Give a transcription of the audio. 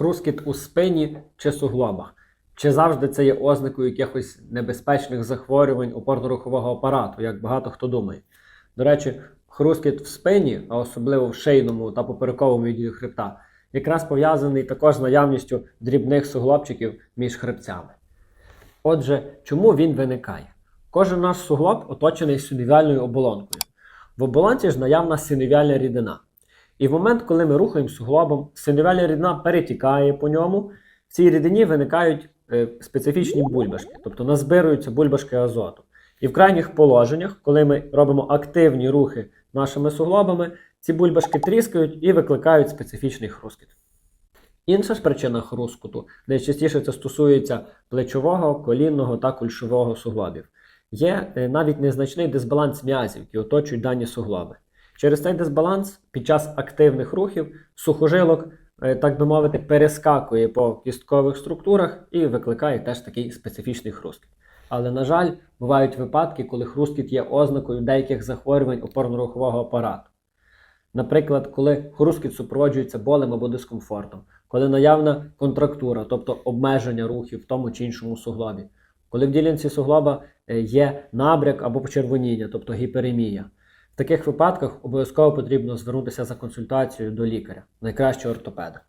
хрускіт у спині чи суглобах. Чи завжди це є ознакою якихось небезпечних захворювань опорно-рухового апарату, як багато хто думає. До речі, хрускіт в спині, а особливо в шийному та поперековому відділі хребта, якраз пов'язаний також з наявністю дрібних суглобчиків між хребцями. Отже, чому він виникає? Кожен наш суглоб оточений синевіальною оболонкою. В оболонці ж наявна синевіальна рідина. І в момент, коли ми рухаємо суглобом, синевіальна рідина перетікає по ньому, в цій рідині виникають е, специфічні бульбашки, тобто назбируються бульбашки азоту. І в крайніх положеннях, коли ми робимо активні рухи нашими суглобами, ці бульбашки тріскають і викликають специфічний хрускіт. Інша ж причина хрускоту, найчастіше це стосується плечового, колінного та кульшового суглобів. Є е, навіть незначний дисбаланс м'язів, які оточують дані суглоби. Через цей дисбаланс під час активних рухів сухожилок, е, так би мовити, перескакує по кісткових структурах і викликає теж такий специфічний хрускіт. Але, на жаль, бувають випадки, коли хрускіт є ознакою деяких захворювань опорно-рухового апарату. Наприклад, коли хрускіт супроводжується болем або дискомфортом, коли наявна контрактура, тобто обмеження рухів в тому чи іншому суглобі, коли в ділянці суглоба е, є набряк або почервоніння, тобто гіперемія. Таких випадках обов'язково потрібно звернутися за консультацією до лікаря, найкращого ортопеда.